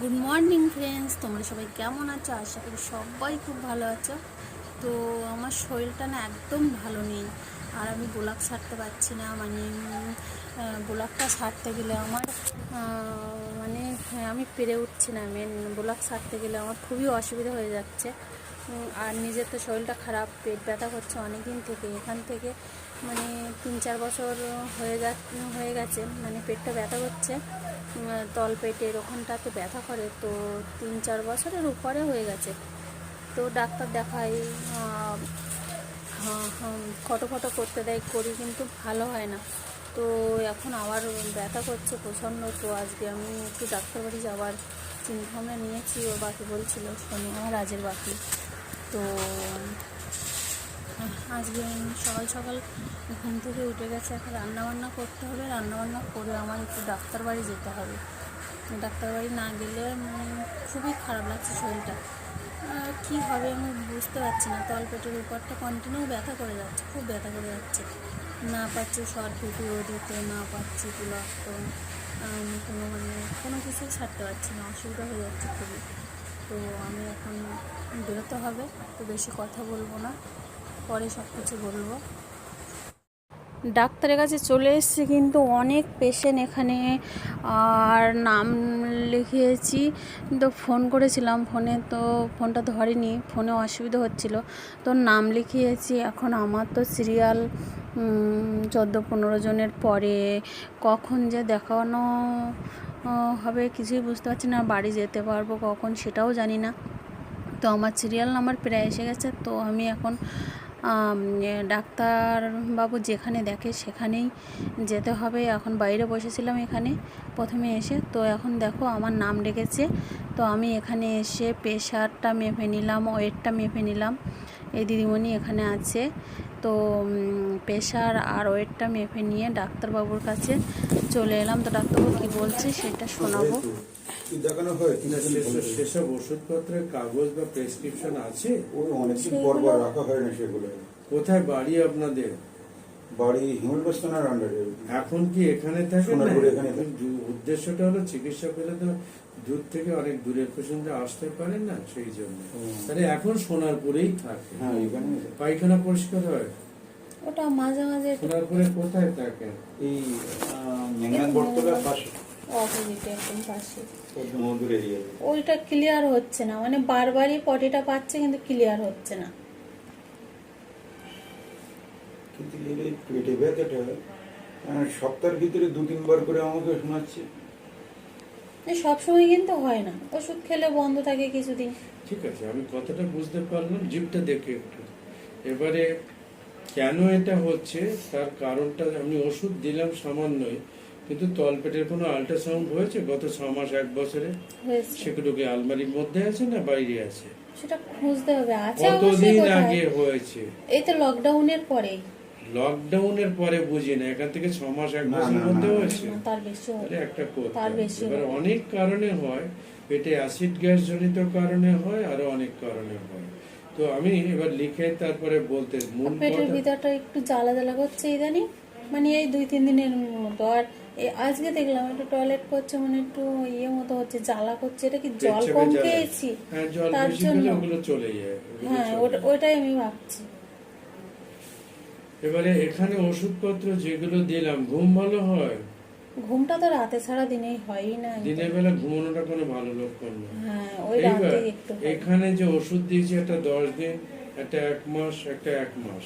Good morning friends তোমরা সবাই কেমন আছো? আশা করি সবাই খুব ভালো আছো। তো আমার শরীরটা না একদম ভালো নেই। আর আমি গোলাপ ছাড়তে পারছি না। মানে গোলাপটা ছাড়তে গেলে আমার মানে হ্যাঁ, আমি পেরে উঠছি না। মেন গোলাপ ছাড়তে গেলে আমার খুবই অসুবিধা হয়ে যাচ্ছে। আর নিজের তো শরীরটা খারাপ পেট ব্যথা করছে অনেক দিন থেকে। এখান থেকে মানে তিন চার বছর হয়ে যা হয়ে গেছে। মানে পেটটা ব্যথা করছে। উম, তল পেটের ওখানটাতে ব্যথা করে তো তিন চার বছরের উপরে হয়ে গেছে। তো ডাক্তার দেখাই হ্যাঁ, হ্যাঁ, ফটো ফটো করতে দেয় করি কিন্তু ভালো হয় না। তো এখন আবার ব্যথা করছে প্রচণ্ড তো আজকে আমি একটু ডাক্তার বাড়ি যাওয়ার চিন্তাভাবনা নিয়েছি ও বাকি বলছিল আমার রাজের বাকি। তো আজকে সকাল সকাল ঘুম থেকে উঠে গেছে, এখন রান্নাবান্না করতে হবে, রান্নাবান্না করে আমার একটু ডাক্তার বাড়ি যেতে হবে। ডাক্তার বাড়ি না গেলে খুবই খারাপ লাগছে শরীরটা। কী হবে আমি বুঝতে পারছি না, তল তলপেটের উপরটা কন্টিনিউ ব্যথা করে যাচ্ছে, খুব ব্যথা করে যাচ্ছে। না পাচ্ছি শর্ট ভিডিও দিতে, না পাচ্ছি ব্লগ কোনো মানে কোনো কিছুই ছাড়তে পারছি না, অসুবিধা হয়ে যাচ্ছে খুবই। তো আমি এখন বেরোতে হবে, তো বেশি কথা বলব না, পরে সব কিছু বলব। ডাক্তারের কাছে চলে এসেছি, কিন্তু অনেক পেশেন্ট এখানে, আর নাম লিখিয়েছি। তো ফোন করেছিলাম ফোনে তো ফোনটা ধরেনি ফোনে অসুবিধা হচ্ছিল। তো নাম লিখিয়েছি, এখন আমার তো সিরিয়াল চোদ্দ পনেরো জনের পরে কখন যে দেখানো হবে কিছুই বুঝতে পারছি না, বাড়ি যেতে পারব কখন সেটাও জানি না। তো আমার সিরিয়াল নাম্বার প্রায় এসে গেছে, তো আমি এখন ডাক্তারবাবু যেখানে দেখে সেখানেই যেতে হবে। এখন বাইরে বসেছিলাম এখানে প্রথমে এসে। তো এখন দেখো আমার নাম ডেকেছে। তো আমি এখানে এসে প্রেশারটা মেপে নিলাম ওয়েটটা মেপে নিলাম। এই দিদিমণি এখানে আছে। তো প্রেশার আর ওয়েটটা মেপে নিয়ে ডাক্তারবাবুর কাছে চলে এলাম। তো ডাক্তারবাবু কী বলছে সেটা শোনাবো। দেখানো হয় সেসব- ওষুধপত্রের কাগজ বা প্রেসক্রিপশন আছে? অনেকদিন পর পর রাখা হয় না সেগুলো। কোথায় বাড়ি আপনাদের? বাড়ি হিমলবাস থানার আন্ডারে এখন কি এখানে না? উদ্দেশ্যটা হলো চিকিৎসা পেলে তো দূর থেকে অনেক দূরের পর্যন্ত আসতে পারেন না সেই জন্য। তাহলে এখন সোনারপুরেই থাকে। হ্যাঁ পায়খানা পরিষ্কার হয়? ওটা মাঝে মাঝে সোনারপুরে কোথায় থাকে? এই মেঘনাথ বটতলার পাশে। ওইটা ক্লিয়ার হচ্ছে না। মানে বারবারই পটিটা পাচ্ছে কিন্তু ক্লিয়ার হচ্ছে না। কিন্তু এই পেটে ব্যথাটা সপ্তাহের ভিতরে দু তিনবার করে আমাকে শোনাচ্ছে। সবসময় কিন্তু হয় না। ওষুধ খেলে বন্ধ থাকে কিছুদিন। ঠিক আছে আমি কথাটা বুঝতে পারলাম জিপটা দেখে একটু। এবারে কেন এটা হচ্ছে? তার কারণটা আমি ওষুধ দিলাম সামান্যই কিন্তু তলপেটের কোনো আল্ট্রাসাউন্ড হয়েছে? গত ছ মাস এক বছরে? সেগুলো কি আলমারির মধ্যে আছে না বাইরে আছে? সেটা খুঁজতে হবে। আছে কতদিন আগে হয়েছে? এই তো লকডাউনের পরেই। লকডাউনের পরে বুঝি না এখান থেকে ছ মাস এক না, মধ্যে হয়েছে। একটা এবার অনেক কারণে হয় পেটে অ্যাসিড গ্যাস জনিত কারণে হয় আরও অনেক কারণে হয়। তো আমি এবার লিখে তারপরে বলতে মূল পেটের ভিতরটা একটু জ্বালা জ্বালা করছে ইদানিং। মানে এই দুই তিন দিনের মতো। আর আজকে দেখলাম একটু টয়লেট করছে মানে একটু ইয়ে মতো হচ্ছে জ্বালা করছে। এটা কি জল কম খেয়েছি? হ্যাঁ তার জন্য। ওগুলো চলে যায় হ্যাঁ ওটা- ওটাই আমি ভাবছি। এবারে এখানে ওষুধপত্র যেগুলো দিলাম ঘুম ভালো হয়? ঘুমটা তো রাতে ছাড়া দিনেই হয়ই না। দিনের বেলা ঘুমানোটা কোনো ভালো লক্ষণ না। হ্যাঁ ওই রাতে একটু এখানে যে ওষুধ দিয়েছে একটা দশ দিন একটা এক মাস একটা এক মাস।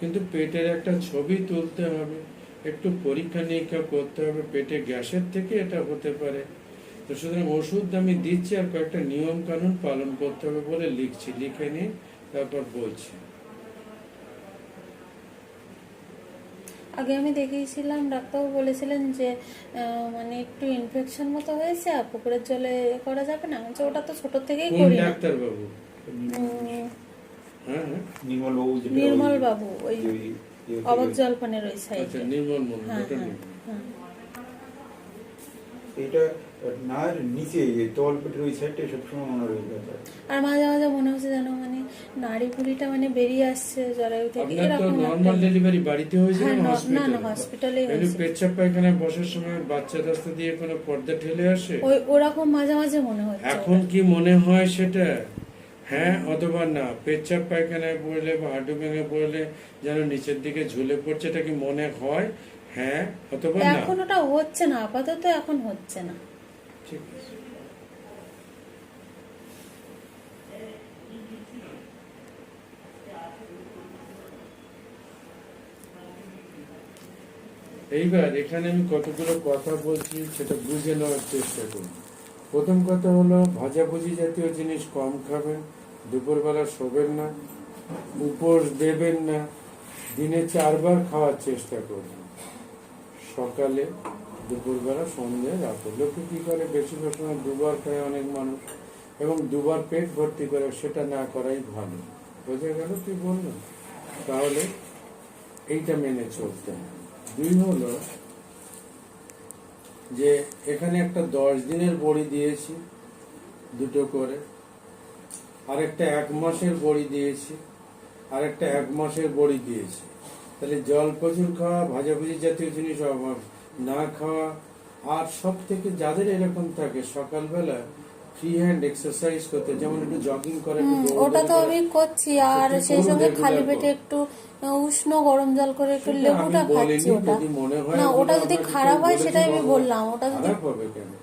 কিন্তু পেটের একটা ছবি তুলতে হবে একটু পরীক্ষা নিরীক্ষা করতে হবে পেটে গ্যাসের থেকে এটা হতে পারে। তো সুতরাং ওষুধ আমি দিচ্ছি আর কয়েকটা নিয়ম কানুন পালন করতে হবে বলে লিখছি লিখে নিয়ে তারপর বলছি। আগে আমি দেখিয়েছিলাম ডাক্তারবাবু বলেছিলেন যে মানে একটু ইনফেকশন মতো হয়েছে আর পুকুরের জলে এ করা যাবে না। আমি ওটা তো ছোট থেকেই করি ডাক্তার বাবু হ্যাঁ হ্যাঁ। নির্মল বাবু নির্মল ওই- বাবু ওই ওই অবাক জলপানের ওই সাইড নির্মল মন্ডল হ্যাঁ হ্যাঁ হ্যাঁ। এটা না এর নিচে পেটের ওই সাইডটা সবসময় আর মাঝে মাঝে মনে হচ্ছে যেন মানে নাড়ি মানে বেরিয়ে আসছে জরায়ু থেকে এরকম নর্মাল ডেলিভারি বাড়িতে হয়েছে হ্যাঁ, না ন- না, হসপিটালে হয়েছে। পেচ্ছাপ পায়খানায় বসার সময় বাচ্চা রাস্তা দিয়ে কোনো পর্দা ঠেলে আসে? ওই ওরকম মাঝে মাঝে মনে হচ্ছে। এখন কি মনে হয় সেটা? হ্যাঁ অথবা না? পেচ্ছাপ পায়খানায় পড়লে বা হাঁটু ভেঙে পড়লে যেন নিচের দিকে ঝুলে পড়ছে এটা কি মনে হয়? হ্যাঁ অথবা না? এখন ওটা হচ্ছে না আপাতত এখন হচ্ছে না। ঠিক আছে। এইবার এখানে আমি কতগুলো কথা বলছি সেটা বুঝে নেওয়ার চেষ্টা করুন প্রথম কথা হলো ভাজাভুজি জাতীয় জিনিস কম খাবেন, দুপুরবেলা শোবেন না, উপোস দেবেন না, দিনে চারবার খাওয়ার চেষ্টা করবেন সকালে দুপুরবেলা সন্ধ্যে রাতে লোকে কী করে বেশিরভাগ সময় দুবার খায় অনেক মানুষ এবং দুবার পেট ভর্তি করে, সেটা না করাই ভালো। বোঝা গেল কি বলল? তাহলে এইটা মেনে চলতে দুই হলো যে এখানে একটা দশ দিনের বড়ি দিয়েছি দুটো করে, আরেকটা এক মাসের বড়ি দিয়েছি, আরেকটা এক মাসের বড়ি দিয়েছি। তাহলে জল প্রচুর খাওয়া, ভাজাভুজি জাতীয় জিনিস অভাব। না খাওয়া। আর সব থেকে যাদের এরকম থাকে সকালবেলা ফ্রি হ্যান্ড এক্সারসাইজ করতে যেমন একটু জগিং করে ওটা তো আমি করছি। আর সেই সঙ্গে খালি পেটে একটু উষ্ণ গরম জল করে একটু লেবুটা খাচ্ছি ওটা। মনে হয় না ওটা যদি খারাপ হয় সেটাই আমি বললাম ওটা যদি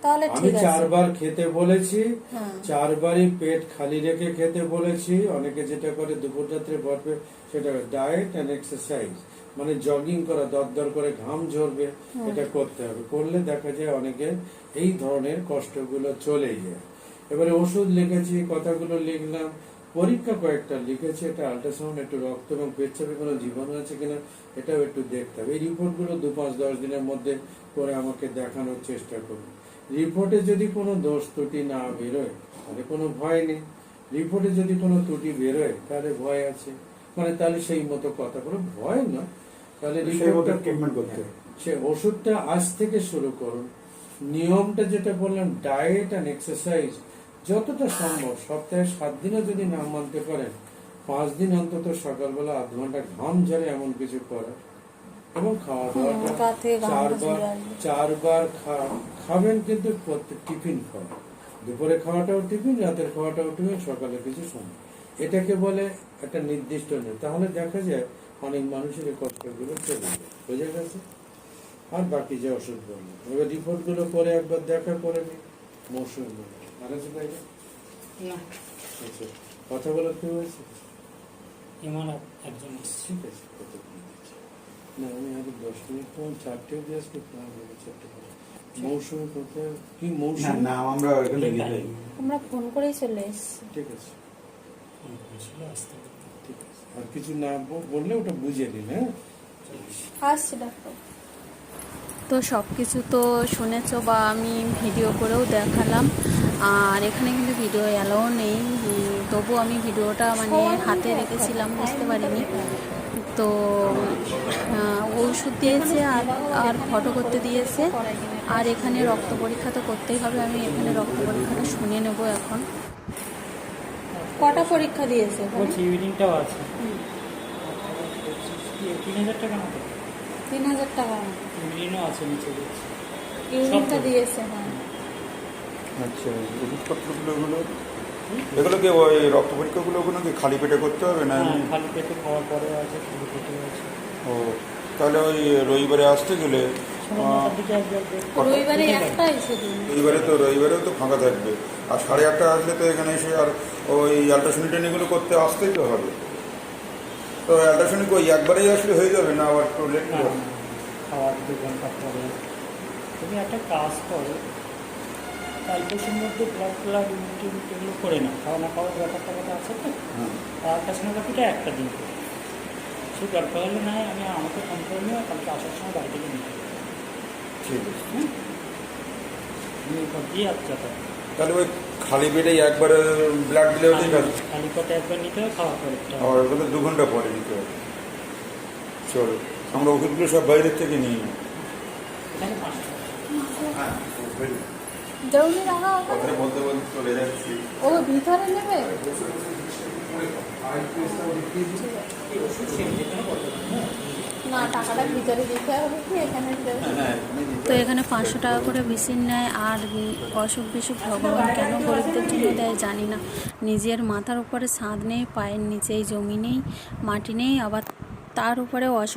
তাহলে ঠিক আছে। চারবার খেতে বলেছি হ্যাঁ। চারবারই পেট খালি রেখে খেতে বলেছি অনেকে যেটা করে দুপুর রাত্রে ভরবে সেটা ডায়েট অ্যান্ড এক্সারসাইজ মানে জগিং করা দরদর করে ঘাম ঝরবে এটা করতে হবে। করলে দেখা যায় অনেকে এই ধরনের কষ্টগুলো চলে যায়। এবারে ওষুধ লিখেছি কথাগুলো লিখলাম। পরীক্ষা কয়েকটা লিখেছি এটা আল্ট্রাসাউন্ড একটু রক্ত এবং পেচ্ছাপে কোনো জীবাণু আছে কিনা এটাও একটু দেখতে হবে। এই রিপোর্টগুলো দু পাঁচ দশ দিনের মধ্যে করে আমাকে দেখানোর চেষ্টা করুন। রিপোর্টে যদি কোনো দোষ ত্রুটি না বেরোয় তাহলে কোনো ভয় নেই। রিপোর্টে যদি কোনো ত্রুটি বেরোয় তাহলে ভয় আছে। মানে তাহলে সেই মতো কথা। বলো ভয় না তাহলে করতে সে ওষুধটা আজ থেকে শুরু করুন। নিয়মটা যেটা বললাম ডায়েট অ্যান্ড এক্সারসাইজ যতটা সম্ভব সপ্তাহে সাত দিনও যদি না মানতে পারেন পাঁচ দিন অন্তত সকালবেলা আধ ঘণ্টা ঘাম ঝরে এমন কিছু করার এবং খাওয়া দাওয়াটা ঘামটা চারবার। চারবার খা- খাবেন কিন্তু প্রত্যেক টিফিন খাওয়া। দুপুরে খাওয়াটাও টিফিন রাতের খাওয়াটাও টিফিন সকালে কিছু সময় এটাকে বলে একটা নির্দিষ্ট নেই। তাহলে দেখা যায় অনেক মানুষের এই কষ্টগুলো চলে যায়। বোঝা গেছে? আর বাকি যে ওষুধ বলল এবার রিপোর্টগুলো করে একবার দেখা করে নি মৌসুম আর আছে বাইরে না। আচ্ছা। কথা বলা কেউ হয়েছে ইমান একজন ঠিক আছে না আমি আরও দশ মিনিট পর চারটে অব্দি আসলে প্ল্যান হবে চারটে মৌসুমি কোথায়? কি না না আমরা এখান আমরা ফোন করেই চলে এসেছি। ঠিক আছে ফোন করেছিল আসতে ঠিক আছে আর কিছু না বললে ওটা বুঝে নিন হ্যাঁ? তো সব কিছু তো শুনেছো বা আমি ভিডিও করেও দেখালাম। আর এখানে কিন্তু ভিডিও অ্যালাও নেই। তবু আমি ভিডিওটা মানে হাতে রেখেছিলাম, বুঝতে পারিনি। তো ওষুধ দিয়েছে আর আর ফটো করতে দিয়েছে। আর এখানে রক্ত পরীক্ষা তো করতেই হবে। আমি এখানে রক্ত পরীক্ষাটা শুনে নেব এখন। কটা পরীক্ষা দিয়েছে বলছি ইভিনিংটাও আছে। তিন হাজার টাকা মতো। তিন হাজার টাকা। ইভিনিংও আছে নিচে দেখছি ইউনিটটা দিয়েছে হ্যাঁ। আচ্ছা ওষুধপত্রগুলো ওগুলো এগুলো? কি ওই রক্ত পরীক্ষাগুলো ওগুলো কি খালি পেটে করতে হবে না হ্যাঁ খালি পেটে খাওয়ার পরে আছে খালি পেটে আছে। ও তাহলে ওই রবিবারে আসতে গেলে রবিবারে তো রবিবারেও তো ফাঁকা থাকবে। আর সাড়ে আটটা আসলে তো এখানে এসে আর ওই আলট্রাসোনিটেন এগুলো করতে আসতেই তো হবে। তো আলট্রাসোনিক ওই একবারেই আসলে হয়ে যাবে না আবার একটু লেট না, না, খাওয়ার দু ঘণ্টা পরে। তুমি একটা কাজ করো কালকের মধ্যে ব্লাড ব্লাড ইউনিটি এগুলো করে নাও। খাওয়া না খাওয়ার ব্যাপারটা কথা আছে তো? আলট্রাসোনোগ্রাফিটা একটা দিন। সেই দরকার হলে না হয় আমি আমাকে ফোন করে নিও কালকে আসার সময় বাড়ি থেকে নিতে ঠিক আছে। আমি ওটা দিয়ে আচ্ছা তাহলে ওই খালি পেটে একবারে ব্লাড দিলেও ঠিক আছে খালি পেটে একবার নিতে হবে খাওয়া পরে আর ওগুলো দু ঘণ্টা পরে নিতে হবে। চলো আমরা ওষুধগুলো সব বাইরের থেকে নিই। হ্যাঁ বলতে বলতে চলে যাচ্ছি। ও ভিতরে নেবে? ওষুধ হ্যাঁ তো এখানে পাঁচশো টাকা করে মেশিন নেয় আর অসুখ বিসুখ ভগবান কেন গরিবদের জন্য দেয় জানি না। নিজের মাথার উপরে ছাদ নেই পায়ের নিচেই জমি নেই মাটি নেই আবার তার উপরে অসুখ